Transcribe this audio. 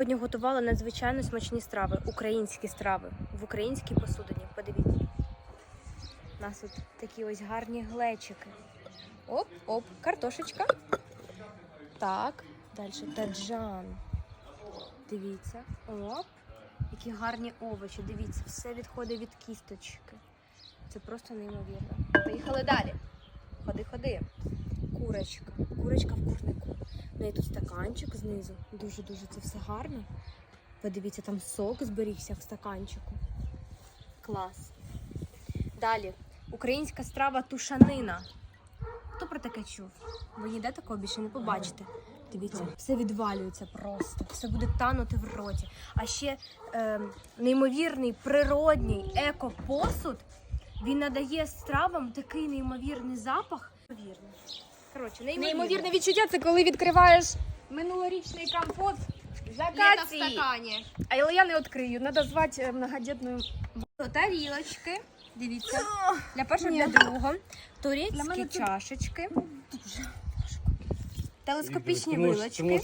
Сьогодні готувала надзвичайно смачні страви, українські страви в українській посудині. Подивіться. У нас тут такі ось гарні глечики. Оп, оп, картошечка. Так, далі таджан. Дивіться. Оп. Які гарні овочі. Дивіться, все відходить від кісточки. Це просто неймовірно. Поїхали далі. Ходи, ходи. Курочка. Курочка в курнику. У неї тут стаканчик знизу. Дуже-дуже це все гарно. Подивіться, там сок зберігся в стаканчику. Клас. Далі. Українська страва тушанина. Хто про таке чув? Ви ніде такого більше не побачите. Дивіться, все відвалюється просто, все буде танути в роті. А ще е, неймовірний природній еко-посуд. Він надає стравам такий неймовірний запах. Неймовірний. Коротше, неймовірне. Неймовірне відчуття це коли відкриваєш минулорічний компот з Літо в акації. стакані. Але я не відкрию, треба звати многодітною. многодітну. Тарілочки. Дивіться. Для першого, для другого. Для Турецькі чашечки. Телескопічні вилочки.